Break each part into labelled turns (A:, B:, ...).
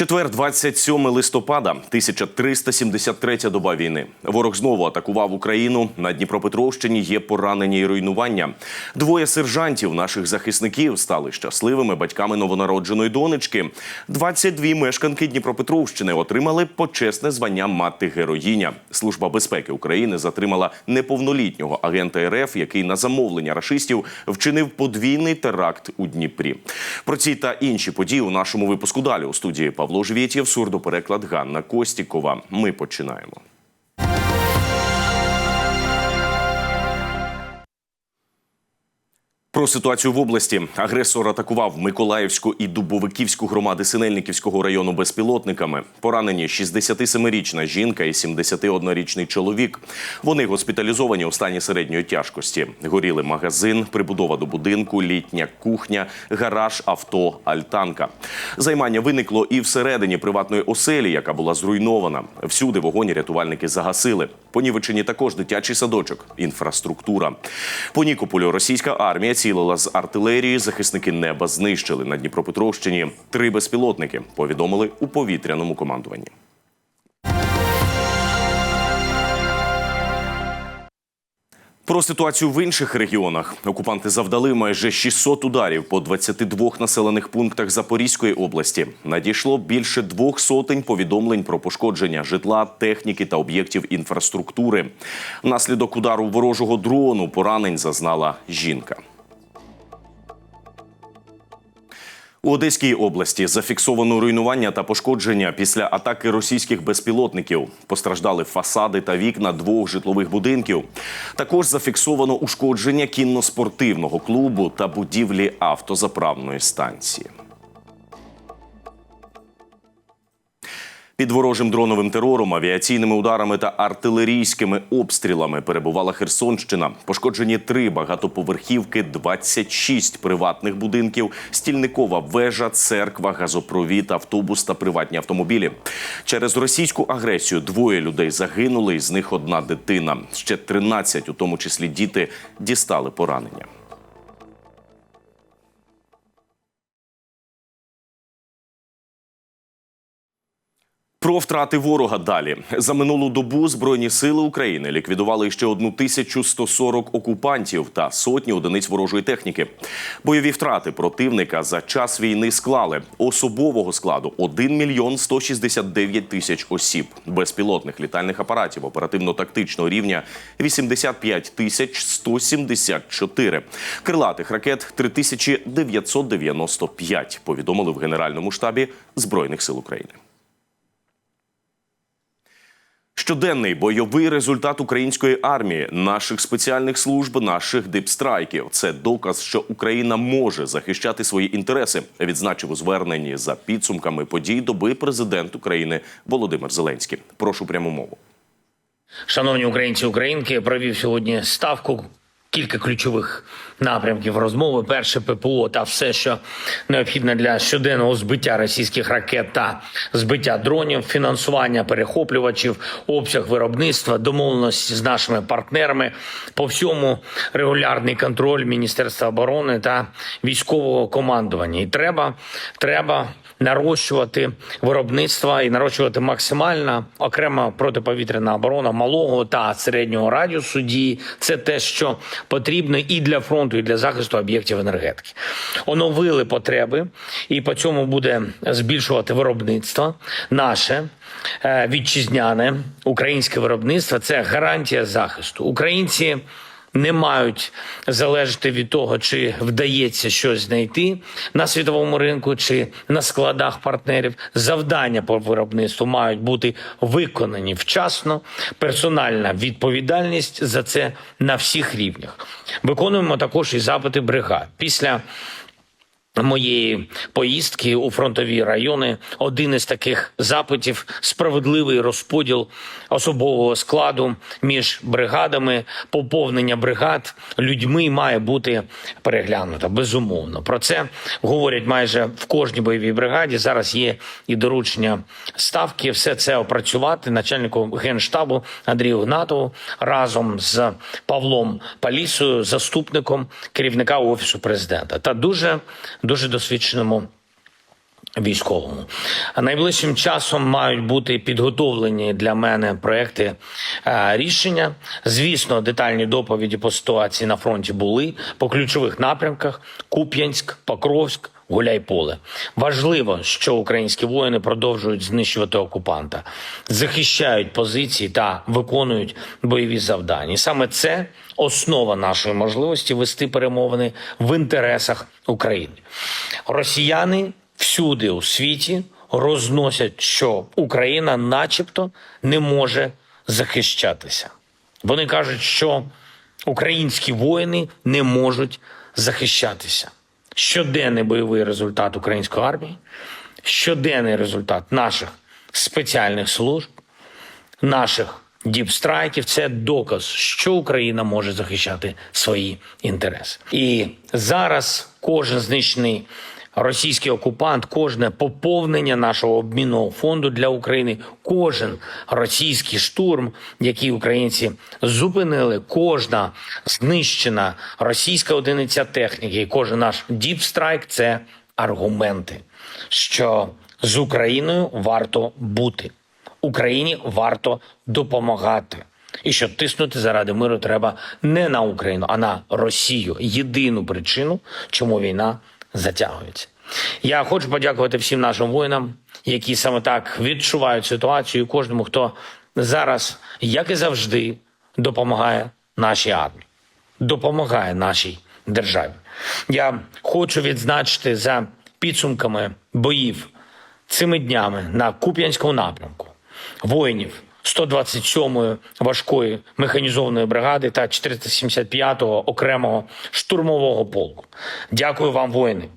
A: Четвер, 27 листопада, 1373 доба війни. Ворог знову атакував Україну. На Дніпропетровщині є поранені і руйнування. Двоє сержантів наших захисників стали щасливими батьками новонародженої донечки. 22 мешканки Дніпропетровщини отримали почесне звання мати героїня. Служба безпеки України затримала неповнолітнього агента РФ, який на замовлення рашистів вчинив подвійний теракт у Дніпрі. Про ці та інші події у нашому випуску далі у студії Павло Живєтєв, сурдопереклад Ганна Костікова. Ми починаємо. Про ситуацію в області агресор атакував Миколаївську і Дубовиківську громади Синельниківського району безпілотниками. Поранені 67-річна жінка і 71-річний чоловік. Вони госпіталізовані у стані середньої тяжкості. Горіли магазин, прибудова до будинку, літня кухня, гараж, авто, альтанка. Займання виникло і всередині приватної оселі, яка була зруйнована. Всюди вогонь рятувальники загасили. Понівечені також дитячий садочок, інфраструктура. По Нікополю російська армія цілила з артилерії. Захисники неба знищили на Дніпропетровщині три безпілотники. Повідомили у повітряному командуванні. Про ситуацію в інших регіонах окупанти завдали майже 600 ударів по 22 населених пунктах Запорізької області. Надійшло більше двох сотень повідомлень про пошкодження житла, техніки та об'єктів інфраструктури. Внаслідок удару ворожого дрону поранень зазнала жінка. У Одеській області зафіксовано руйнування та пошкодження після атаки російських безпілотників. Постраждали фасади та вікна двох житлових будинків. Також зафіксовано ушкодження кінно-спортивного клубу та будівлі автозаправної станції. Під ворожим дроновим терором, авіаційними ударами та артилерійськими обстрілами перебувала Херсонщина. Пошкоджені три багатоповерхівки, 26 приватних будинків, стільникова вежа, церква, газопровід, автобус та приватні автомобілі. Через російську агресію двоє людей загинули, із них одна дитина. Ще 13, у тому числі діти, дістали поранення. Про втрати ворога далі за минулу добу збройні сили України ліквідували ще 1140 окупантів та сотні одиниць ворожої техніки. Бойові втрати противника за час війни склали особового складу 1 мільйон 169 тисяч осіб, безпілотних літальних апаратів оперативно-тактичного рівня 85 тисяч 174, крилатих ракет 3995, Повідомили в Генеральному штабі збройних сил України. Щоденний бойовий результат української армії, наших спеціальних служб, наших дипстрайків це доказ, що Україна може захищати свої інтереси. Відзначив у зверненні за підсумками подій доби президент України Володимир Зеленський. Прошу пряму мову.
B: Шановні українці українки, провів сьогодні ставку. Кілька ключових напрямків розмови. Перше ППО та все, що необхідне для щоденного збиття російських ракет та збиття дронів, фінансування перехоплювачів, обсяг виробництва, домовленості з нашими партнерами по всьому регулярний контроль Міністерства оборони та військового командування. І треба, треба нарощувати виробництво і нарощувати максимально окрема протиповітряна оборона малого та середнього радіусу дії. Це те, що потрібно і для фронту, і для захисту об'єктів енергетики. Оновили потреби, і по цьому буде збільшувати виробництво наше. е, Вітчизняне українське виробництво це гарантія захисту. Українці не мають залежати від того, чи вдається щось знайти на світовому ринку чи на складах партнерів. Завдання по виробництву мають бути виконані вчасно. Персональна відповідальність за це на всіх рівнях. Виконуємо також і запити бригад після. Моєї поїздки у фронтові райони один із таких запитів справедливий розподіл особового складу між бригадами, поповнення бригад людьми має бути переглянуто. Безумовно, про це говорять майже в кожній бойовій бригаді. Зараз є і доручення ставки. Все це опрацювати начальнику генштабу Андрію Гнатову разом з Павлом Палісою, заступником керівника офісу президента, та дуже дуже досвідченому військовому. Найближчим часом мають бути підготовлені для мене проекти е, рішення. Звісно, детальні доповіді по ситуації на фронті були по ключових напрямках: Куп'янськ, Покровськ. Гуляйполе. Важливо, що українські воїни продовжують знищувати окупанта, захищають позиції та виконують бойові завдання. І саме це основа нашої можливості вести перемовини в інтересах України. Росіяни всюди у світі розносять, що Україна, начебто, не може захищатися. Вони кажуть, що українські воїни не можуть захищатися. Щоденний бойовий результат української армії, щоденний результат наших спеціальних служб, наших діпстрайків це доказ, що Україна може захищати свої інтереси. І зараз кожен знищений російський окупант, кожне поповнення нашого обмінного фонду для України, кожен російський штурм, який українці зупинили, кожна знищена російська одиниця техніки, кожен наш діпстрайк це аргументи, що з Україною варто бути. Україні варто допомагати. І що тиснути заради миру треба не на Україну, а на Росію. Єдину причину, чому війна затягується. Я хочу подякувати всім нашим воїнам, які саме так відчувають ситуацію, кожному, хто зараз, як і завжди, допомагає нашій армії, допомагає нашій державі. Я хочу відзначити за підсумками боїв цими днями на Куп'янському напрямку воїнів 127-ї важкої механізованої бригади та 475-го окремого штурмового полку. Дякую вам, воїни,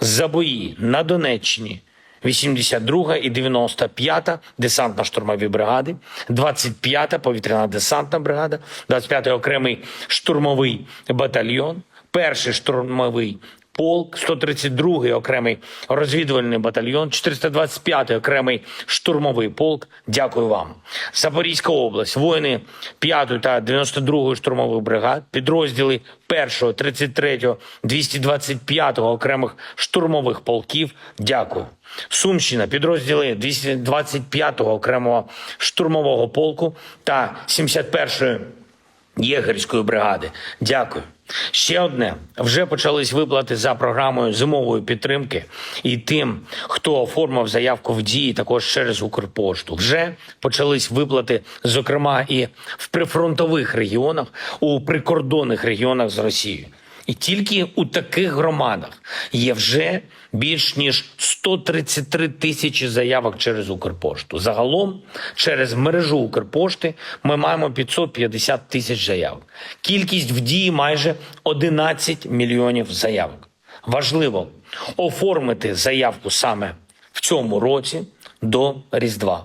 B: за бої на Донеччині. 82 і 95 десантно-штурмові бригади, 25-та повітряна десантна бригада, 25-й окремий штурмовий батальйон, перший штурмовий полк, 132-й окремий розвідувальний батальйон, 425-й окремий штурмовий полк. Дякую вам. Запорізька область, воїни 5-ї та 92-ї штурмових бригад, підрозділи 1-го, 33-го, 225-го окремих штурмових полків. Дякую. Сумщина, підрозділи 225-го окремого штурмового полку та 71-ї єгерської бригади. Дякую. Ще одне вже почались виплати за програмою зимової підтримки, і тим, хто оформив заявку в дії, також через Укрпошту. Вже почались виплати, зокрема, і в прифронтових регіонах, у прикордонних регіонах з Росією. І тільки у таких громадах є вже більш ніж 133 тисячі заявок через Укрпошту. Загалом через мережу Укрпошти ми маємо 550 тисяч заявок. Кількість в дії майже 11 мільйонів заявок. Важливо оформити заявку саме в цьому році до Різдва.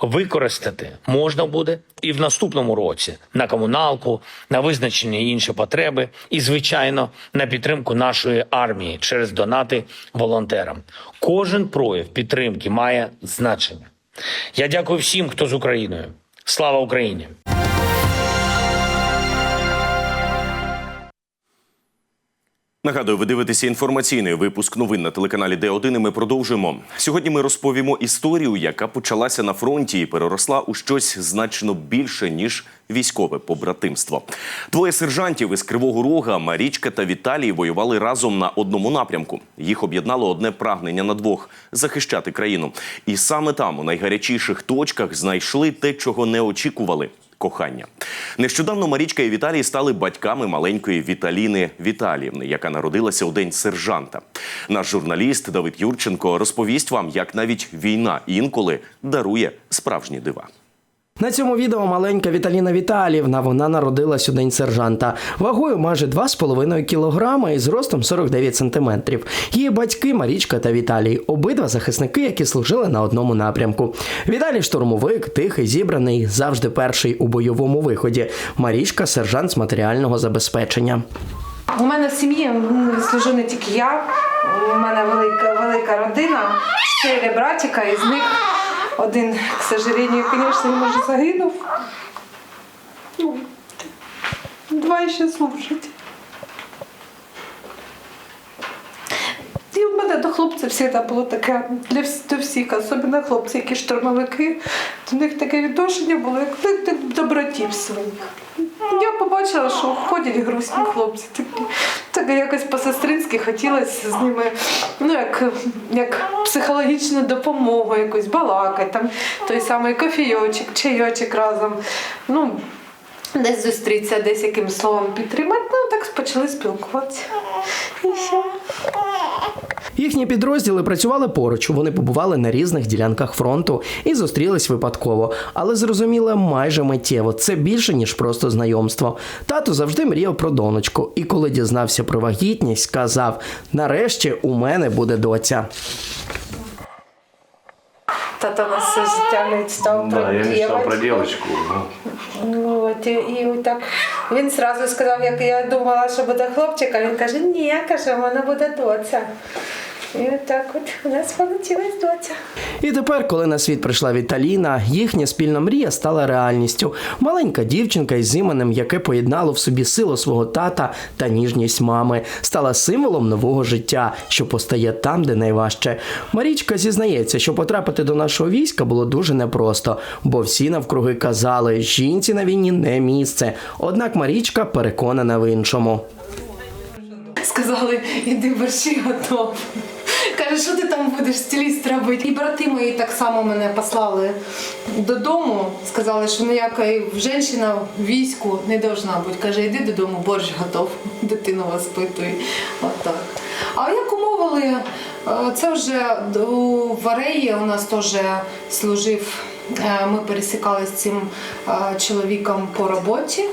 B: Використати можна буде і в наступному році на комуналку, на визначені інші потреби, і, звичайно, на підтримку нашої армії через донати волонтерам. Кожен прояв підтримки має значення. Я дякую всім, хто з Україною. Слава Україні!
A: Нагадую, ви дивитеся інформаційний випуск новин на телеканалі Д1 і Ми продовжуємо. Сьогодні ми розповімо історію, яка почалася на фронті і переросла у щось значно більше ніж військове побратимство. Двоє сержантів із Кривого Рога, Марічка та Віталій, воювали разом на одному напрямку. Їх об'єднало одне прагнення на двох захищати країну. І саме там, у найгарячіших точках, знайшли те, чого не очікували кохання. Нещодавно Марічка і Віталій стали батьками маленької Віталіни Віталіївни, яка народилася у день сержанта. Наш журналіст Давид Юрченко розповість вам, як навіть війна інколи дарує справжні дива.
C: На цьому відео маленька Віталіна Віталіївна. Вона народилась у день сержанта. Вагою майже 2,5 кілограми і зростом 49 сантиметрів. Її батьки Марічка та Віталій. Обидва захисники, які служили на одному напрямку. Віталій штурмовик, тихий, зібраний, завжди перший у бойовому виході. Марічка сержант з матеріального забезпечення.
D: У мене в сім'ї служу не тільки я. У мене велика, велика родина, чотири братика, із них один, к сожалению, звісно, може загинув. Ну, Два ще служать. І в мене до хлопців завжди було таке для до всіх, особливо хлопці, які штурмовики. До них таке відношення було, як до братів своїх. Я побачила, що ходять грустні хлопці такі. Так якось по-сестринськи хотілося з ними, ну як, як психологічну допомогу, якусь балакати, там той самий кофійочок, чайочок разом. Ну, десь зустрітися, десь яким словом підтримати. Ну так почали спілкуватися. І все.
C: Їхні підрозділи працювали поруч. Вони побували на різних ділянках фронту і зустрілись випадково, але зрозуміли майже миттєво. Це більше ніж просто знайомство. Тато завжди мріяв про донечку, і коли дізнався про вагітність, сказав: нарешті у мене буде доця.
D: Тато нас все життя мечтав про
E: Да, я мечтал про
D: дівчинку.
E: ну.
D: От, і, і так він зразу сказав, як я думала, що буде хлопчик, а він каже, ні, каже, в мене буде доця. І от так от у нас вийшла доця.
C: І тепер, коли на світ прийшла Віталіна, їхня спільна мрія стала реальністю. Маленька дівчинка із іменем, яке поєднало в собі силу свого тата та ніжність мами, стала символом нового життя, що постає там, де найважче. Марічка зізнається, що потрапити до нашого війська було дуже непросто, бо всі навкруги казали, жінці на війні не місце. Однак Марічка переконана в іншому.
D: Сказали, іди борщі готов. Каже, що ти там будеш стиліст робити? І брати мої так само мене послали додому. Сказали, що ніякої жінка в війську не должна бути. Каже, йди додому, борщ готов, дитину воспитуй. От так. А як умовили, е, це вже у Вареї у нас теж служив. е, Ми пересікалися з цим е, чоловіком по роботі.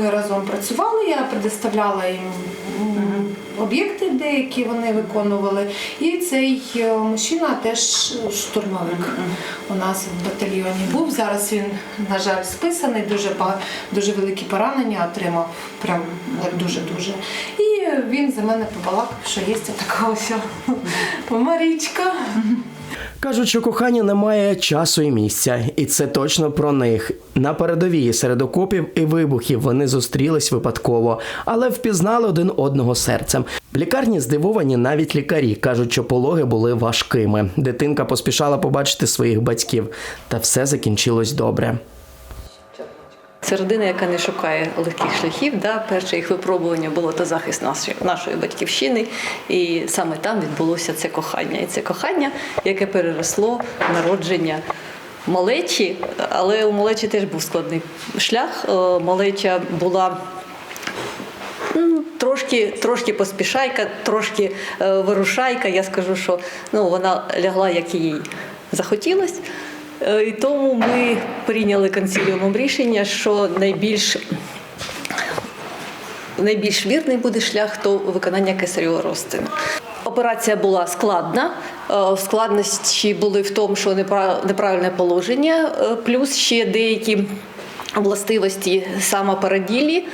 D: Ми разом працювали, я предоставляла їм об'єкти, деякі вони виконували. І цей е, мужчина теж штурмовик у нас в батальйоні був. Зараз він, на жаль, списаний, дуже, дуже великі поранення отримав, прям дуже-дуже. І він за мене побалакав, що є така ось Марічка.
C: Кажуть, що кохання не має часу і місця, і це точно про них. На передовій серед окопів і вибухів вони зустрілись випадково, але впізнали один одного серцем. В лікарні здивовані навіть лікарі кажуть, що пологи були важкими. Дитинка поспішала побачити своїх батьків, та все закінчилось добре.
F: Це родина, яка не шукає легких шляхів. Да? Перше їх випробування було то захист нашої, батьківщини, і саме там відбулося це кохання. І це кохання, яке переросло в народження малечі, але у малечі теж був складний шлях. Е, Малеча була м, трошки, трошки поспішайка, трошки е, вирушайка. Я скажу, що ну, вона лягла, як їй захотілось. Е, І тому ми прийняли консиліумом рішення, що найбільш, найбільш вірний буде шлях то виконання кесарєвого розтину. Операція була складна. Е, Складності були в тому, що неправильне положення, е, плюс ще деякі властивості самопороділі. Е,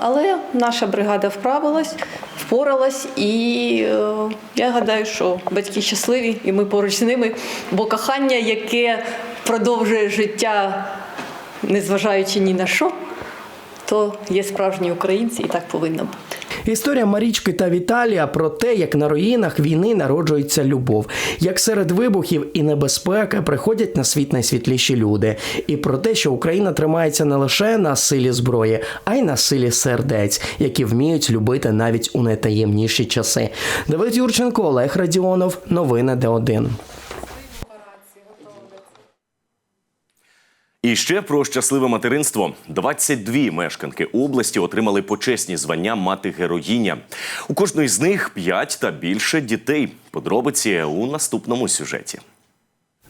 F: Але наша бригада вправилась, впоралась, і е, я гадаю, що батьки щасливі, і ми поруч з ними, бо кохання, яке продовжує життя, незважаючи ні на що, то є справжні українці, і так повинно бути.
C: Історія Марічки та Віталія про те, як на руїнах війни народжується любов, як серед вибухів і небезпеки приходять на світ найсвітліші люди, і про те, що Україна тримається не лише на силі зброї, а й на силі сердець, які вміють любити навіть у найтаємніші часи. Давид Юрченко, Олег Радіонов, новини Д1.
A: І ще про щасливе материнство. 22 мешканки області отримали почесні звання мати героїня. У кожної з них 5 та більше дітей. Подробиці у наступному сюжеті.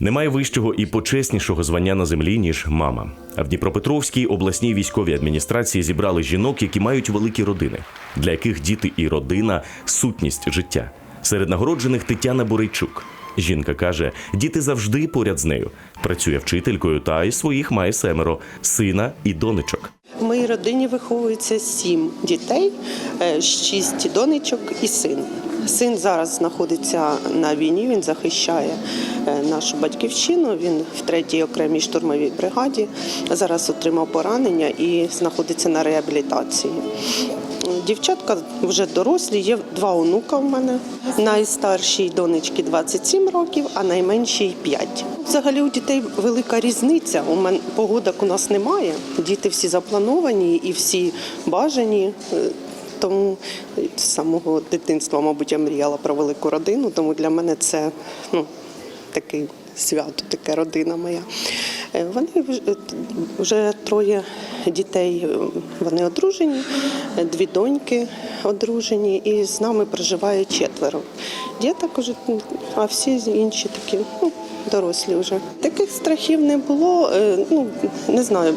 G: Немає вищого і почеснішого звання на землі, ніж мама. А в Дніпропетровській обласній військовій адміністрації зібрали жінок, які мають великі родини, для яких діти і родина сутність життя. Серед нагороджених Тетяна Бурейчук. Жінка каже, діти завжди поряд з нею. Працює вчителькою та із своїх має семеро сина і донечок.
H: В моїй родині виховується сім дітей, е, шість донечок і син. Син зараз знаходиться на війні, він захищає е, нашу батьківщину. Він в третій окремій штурмовій бригаді. Зараз отримав поранення і знаходиться на реабілітації. Дівчатка вже дорослі, є два онука в мене. Найстаршій донечці 27 років, а найменшій 5. Взагалі у дітей велика різниця. У мене погодок у нас немає. Діти всі заплановані і всі бажані. Е, Тому з самого дитинства, мабуть, я мріяла про велику родину, тому для мене це ну, таке свято, таке родина моя. Е, Вони вже- вже троє дітей, е, вони одружені, е, дві доньки одружені, і з нами проживає четверо. Діток а всі інші такі. Ну, Дорослі вже таких страхів не було. Е, Ну не знаю,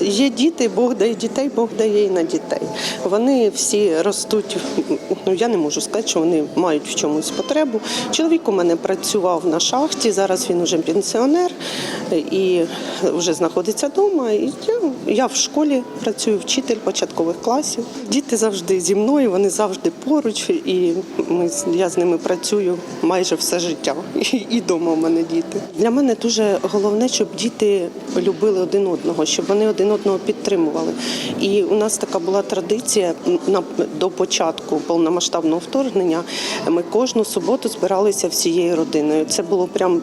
H: є діти, Бог дає дітей, Бог дає і на дітей. Вони всі ростуть. Ну я не можу сказати, що вони мають в чомусь потребу. Чоловік у мене працював на шахті. Зараз він уже пенсіонер і вже знаходиться вдома. І я, я в школі працюю, вчитель початкових класів. Діти завжди зі мною, вони завжди поруч, і ми я з ними працюю майже все життя. І, і дома у мене діти. Для мене дуже головне, щоб діти любили один одного, щоб вони один одного підтримували. І у нас така була традиція на до початку повномасштабного вторгнення. Ми кожну суботу збиралися всією родиною. Це було прям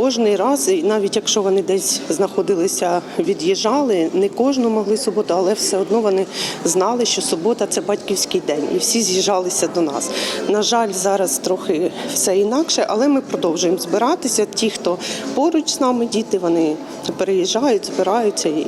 H: кожний раз, і навіть якщо вони десь знаходилися, від'їжджали, не кожну могли суботу, але все одно вони знали, що субота це батьківський день, і всі з'їжджалися до нас. На жаль, зараз трохи все інакше, але ми продовжуємо збиратися. Ті, хто поруч з нами, діти, вони переїжджають, збираються і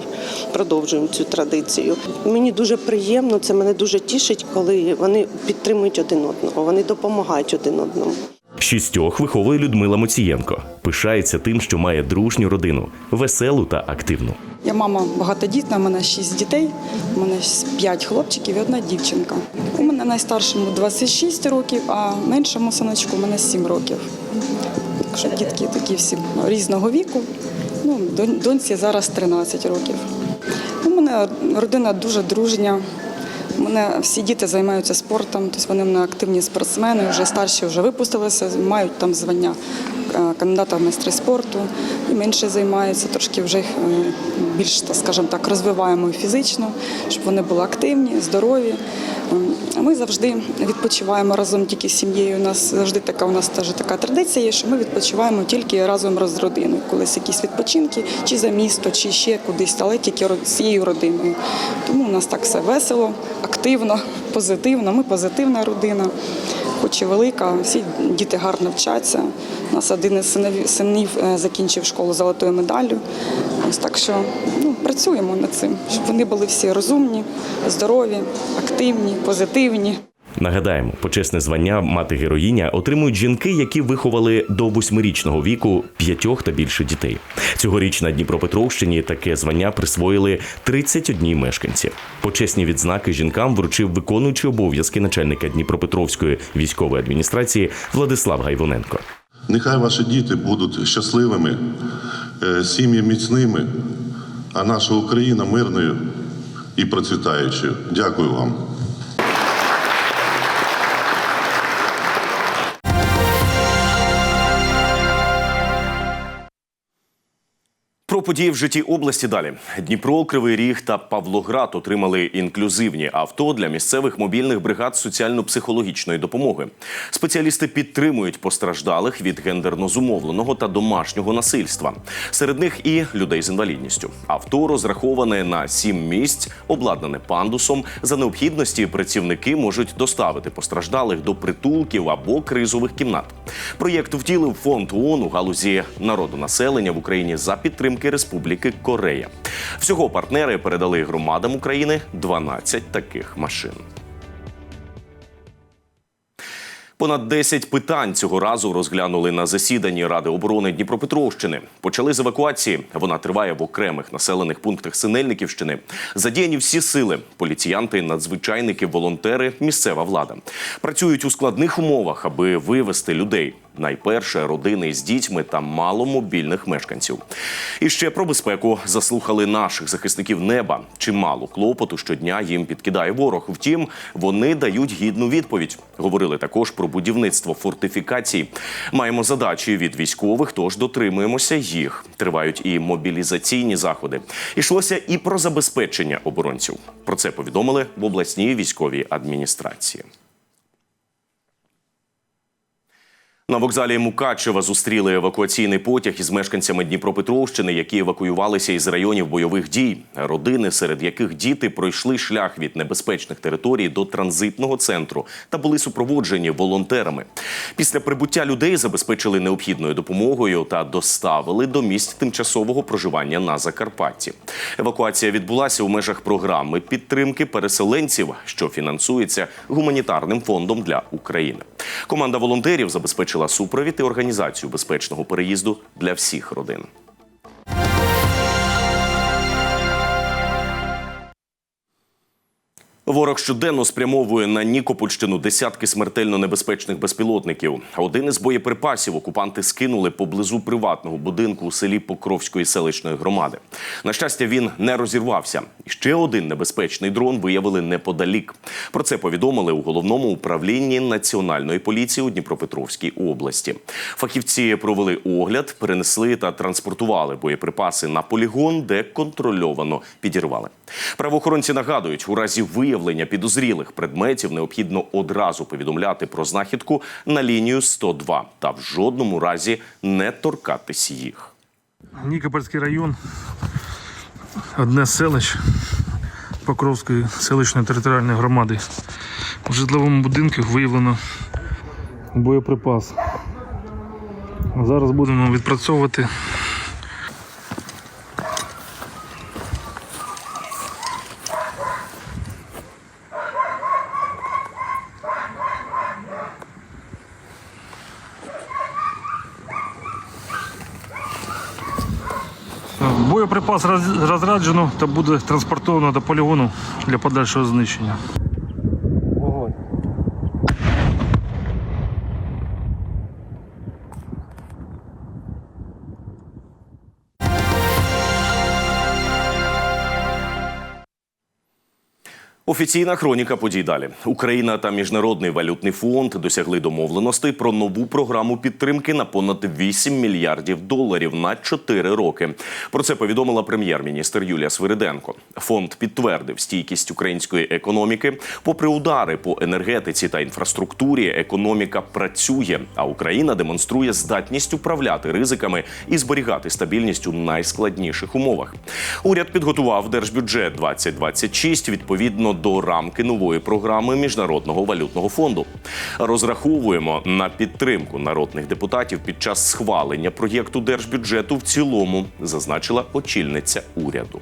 H: продовжуємо цю традицію. Мені дуже приємно, це мене дуже тішить, коли вони підтримують один одного, вони допомагають один одному.
G: Шістьох виховує Людмила Моцієнко. Пишається тим, що має дружню родину, веселу та активну.
E: Я мама багатодітна, у мене шість дітей, у мене п'ять хлопчиків і одна дівчинка. У мене найстаршому 26 років, а меншому синочку у мене 7 років. Так що дітки такі всі різного віку. Ну, донь- доньці зараз 13 років. У мене родина дуже дружня. Мене всі діти займаються спортом, тобто вони мене активні спортсмени, вже старші вже випустилися, мають там звання е, кандидата в майстри спорту, і менше займаються, трошки вже їх е, більш, скажімо так, розвиваємо фізично, щоб вони були активні, здорові. Ем, Ми завжди відпочиваємо разом тільки з сім'єю. У нас завжди така у нас теж така традиція є, що ми відпочиваємо тільки разом з родиною. Колись якісь відпочинки, чи за місто, чи ще кудись, але тільки з цією родиною. Тому у нас так все весело, активно, позитивно. Ми позитивна родина, хоч і велика. Всі діти гарно вчаться. У нас один із синів, е, закінчив школу золотою медаллю. Ось так що ну, працюємо над цим, щоб вони були всі розумні, здорові, активні, позитивні.
G: Нагадаємо, почесне звання мати героїня отримують жінки, які виховали до восьмирічного віку п'ятьох та більше дітей. Цьогоріч на Дніпропетровщині таке звання присвоїли 31 мешканці. Почесні відзнаки жінкам вручив виконуючий обов'язки начальника Дніпропетровської військової адміністрації Владислав Гайвоненко.
I: Нехай ваші діти будуть щасливими, е, сім'ї міцними, а наша Україна мирною і процвітаючою. Дякую вам.
A: Про події в житті області далі. Дніпро, Кривий Ріг та Павлоград отримали інклюзивні авто для місцевих мобільних бригад соціально-психологічної допомоги. Спеціалісти підтримують постраждалих від гендерно зумовленого та домашнього насильства. Серед них і людей з інвалідністю. Авто розраховане на сім місць, обладнане пандусом. За необхідності працівники можуть доставити постраждалих до притулків або кризових кімнат. Проєкт втілив фонд ООН у галузі народонаселення в Україні за підтримки Республіки Корея. Всього партнери передали громадам України 12 таких машин. Понад 10 питань цього разу розглянули на засіданні Ради оборони Дніпропетровщини. Почали з евакуації. Вона триває в окремих населених пунктах Синельниківщини. Задіяні всі сили: поліціянти, надзвичайники, волонтери, місцева влада. Працюють у складних умовах, аби вивести людей. Найперше родини з дітьми та маломобільних мешканців. І ще про безпеку заслухали наших захисників неба. Чимало клопоту щодня їм підкидає ворог. Втім, вони дають гідну відповідь. Говорили також про будівництво фортифікацій. Маємо задачі від військових, тож дотримуємося їх. Тривають і мобілізаційні заходи. Ішлося і про забезпечення оборонців. Про це повідомили в обласній військовій адміністрації. На вокзалі Мукачева зустріли евакуаційний потяг із мешканцями Дніпропетровщини, які евакуювалися із районів бойових дій. Родини, серед яких діти пройшли шлях від небезпечних територій до транзитного центру та були супроводжені волонтерами. Після прибуття людей забезпечили необхідною допомогою та доставили до місць тимчасового проживання на Закарпатті. Евакуація відбулася у межах програми підтримки переселенців, що фінансується гуманітарним фондом для України. Команда волонтерів забезпечила супровід і організацію безпечного переїзду для всіх родин. Ворог щоденно спрямовує на Нікопольщину десятки смертельно небезпечних безпілотників. Один із боєприпасів окупанти скинули поблизу приватного будинку у селі Покровської селищної громади. На щастя, він не розірвався. Ще один небезпечний дрон виявили неподалік. Про це повідомили у головному управлінні національної поліції у Дніпропетровській області. Фахівці провели огляд, перенесли та транспортували боєприпаси на полігон, де контрольовано підірвали. Правоохоронці нагадують, у разі виявлення підозрілих предметів необхідно одразу повідомляти про знахідку на лінію 102 та в жодному разі не торкатись їх.
J: Нікопольський район, одне селищ Покровської селищної територіальної громади. У житловому будинку виявлено боєприпас. Зараз будемо відпрацьовувати. Боєприпас розраджено та буде транспортовано до полігону для подальшого знищення.
A: Офіційна хроніка подій далі. Україна та Міжнародний валютний фонд досягли домовленостей про нову програму підтримки на понад 8 мільярдів доларів на 4 роки. Про це повідомила прем'єр-міністр Юлія Свириденко. Фонд підтвердив стійкість української економіки. Попри удари по енергетиці та інфраструктурі, економіка працює, а Україна демонструє здатність управляти ризиками і зберігати стабільність у найскладніших умовах. Уряд підготував держбюджет 2026 відповідно до рамки нової програми Міжнародного валютного фонду. Розраховуємо на підтримку народних депутатів під час схвалення проєкту держбюджету в цілому, зазначила очільниця уряду.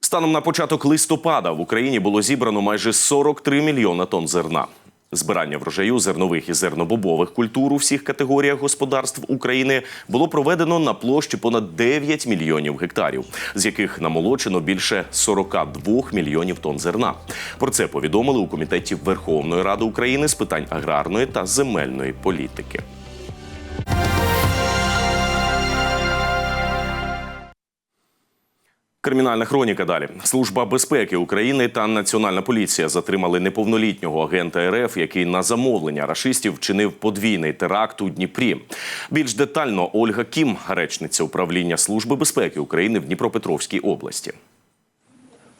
A: Станом на початок листопада в Україні було зібрано майже 43 мільйона тонн зерна. Збирання врожаю зернових і зернобобових культур у всіх категоріях господарств України було проведено на площі понад 9 мільйонів гектарів, з яких намолочено більше 42 мільйонів тонн зерна. Про це повідомили у комітеті Верховної Ради України з питань аграрної та земельної політики. Кримінальна хроніка далі. Служба безпеки України та Національна поліція затримали неповнолітнього агента РФ, який на замовлення рашистів вчинив подвійний теракт у Дніпрі. Більш детально Ольга Кім, речниця управління Служби безпеки України в Дніпропетровській області.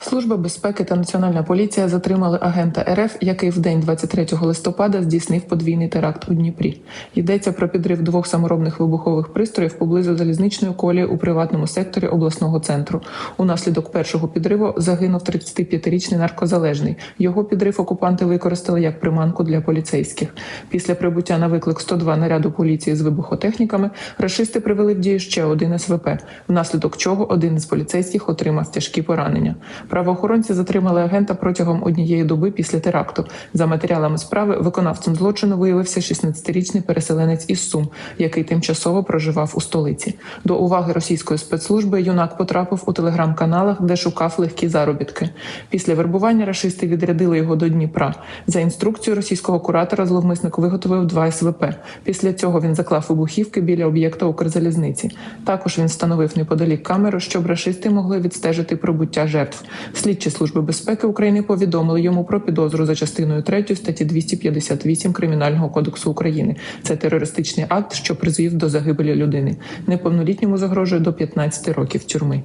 K: Служба безпеки та національна поліція затримали агента РФ, який в день 23 листопада здійснив подвійний теракт у Дніпрі. Йдеться про підрив двох саморобних вибухових пристроїв поблизу залізничної колії у приватному секторі обласного центру. Унаслідок першого підриву загинув 35-річний наркозалежний. Його підрив окупанти використали як приманку для поліцейських. Після прибуття на виклик 102 наряду поліції з вибухотехніками рашисти привели в дію ще один СВП, внаслідок чого один із поліцейських отримав тяжкі поранення. Правоохоронці затримали агента протягом однієї доби після теракту. За матеріалами справи виконавцем злочину виявився 16-річний переселенець із Сум, який тимчасово проживав у столиці. До уваги російської спецслужби юнак потрапив у телеграм-каналах, де шукав легкі заробітки. Після вербування рашисти відрядили його до Дніпра. За інструкцією російського куратора зловмисник виготовив два СВП. Після цього він заклав вибухівки біля об'єкта Укрзалізниці. Також він встановив неподалік камеру, щоб рашисти могли відстежити прибуття жертв. Слідчі служби безпеки України повідомили йому про підозру за частиною 3 статті 258 Кримінального кодексу України. Це терористичний акт, що призвів до загибелі людини. Неповнолітньому загрожує до 15 років тюрми.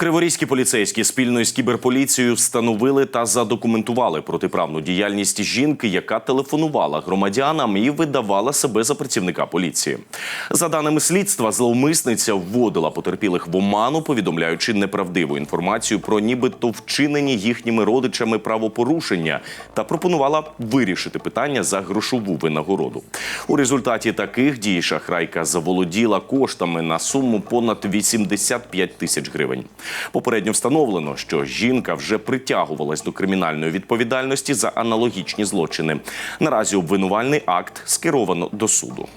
A: Криворізькі поліцейські спільно із кіберполіцією встановили та задокументували протиправну діяльність жінки, яка телефонувала громадянам і видавала себе за працівника поліції. За даними слідства, зловмисниця вводила потерпілих в оману, повідомляючи неправдиву інформацію про нібито вчинені їхніми родичами правопорушення та пропонувала вирішити питання за грошову винагороду. У результаті таких дій шахрайка заволоділа коштами на суму понад 85 тисяч гривень. Попередньо встановлено, що жінка вже притягувалась до кримінальної відповідальності за аналогічні злочини. Наразі обвинувальний акт скеровано до суду.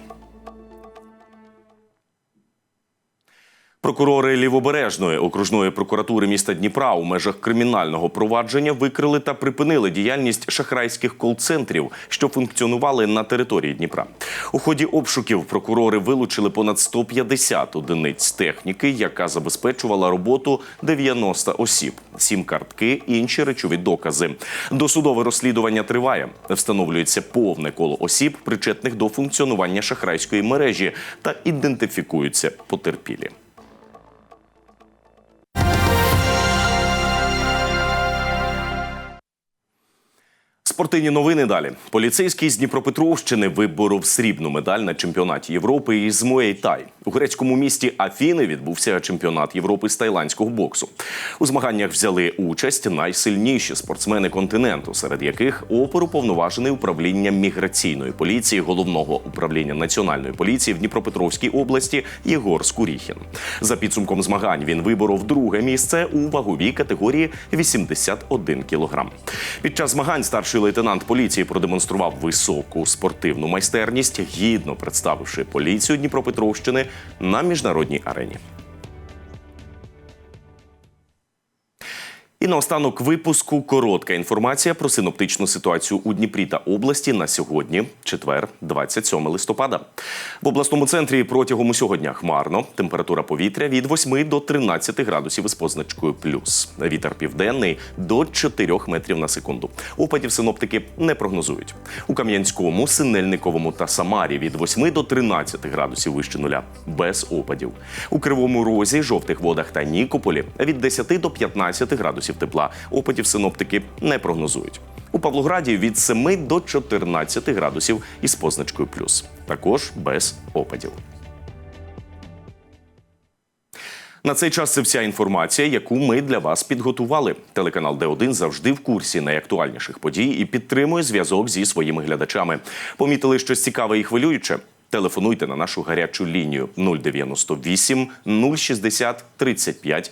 A: Прокурори Лівобережної окружної прокуратури міста Дніпра у межах кримінального провадження викрили та припинили діяльність шахрайських кол-центрів, що функціонували на території Дніпра. У ході обшуків прокурори вилучили понад 150 одиниць техніки, яка забезпечувала роботу 90 осіб, сім картки і інші речові докази. Досудове розслідування триває. Встановлюється повне коло осіб, причетних до функціонування шахрайської мережі, та ідентифікуються потерпілі. Спортивні новини далі. Поліцейський з Дніпропетровщини виборов срібну медаль на чемпіонаті Європи із Муей-Тай. У грецькому місті Афіни відбувся чемпіонат Європи з тайландського боксу. У змаганнях взяли участь найсильніші спортсмени континенту, серед яких оперуповноважений управління міграційної поліції головного управління національної поліції в Дніпропетровській області Єгор Скуріхін. За підсумком змагань він виборов друге місце у ваговій категорії 81 кілограм. Під час змагань старший лейтенант поліції продемонстрував високу спортивну майстерність, гідно представивши поліцію Дніпропетровщини на міжнародній арені. І наостанок випуску коротка інформація про синоптичну ситуацію у Дніпрі та області на сьогодні, четвер, 27 листопада. В обласному центрі протягом усього дня хмарно. Температура повітря від 8 до 13 градусів із позначкою плюс. Вітер південний до 4 метрів на секунду. Опадів синоптики не прогнозують. У Кам'янському, Синельниковому та Самарі від 8 до 13 градусів вище нуля без опадів. У Кривому Розі, жовтих водах та Нікополі від 10 до 15 градусів тепла. Опадів синоптики не прогнозують. У Павлограді від 7 до 14 градусів із позначкою плюс. Також без опадів. На цей час це вся інформація, яку ми для вас підготували. Телеканал Д1 завжди в курсі найактуальніших подій і підтримує зв'язок зі своїми глядачами. Помітили щось цікаве і хвилююче? Телефонуйте на нашу гарячу лінію 098 060 35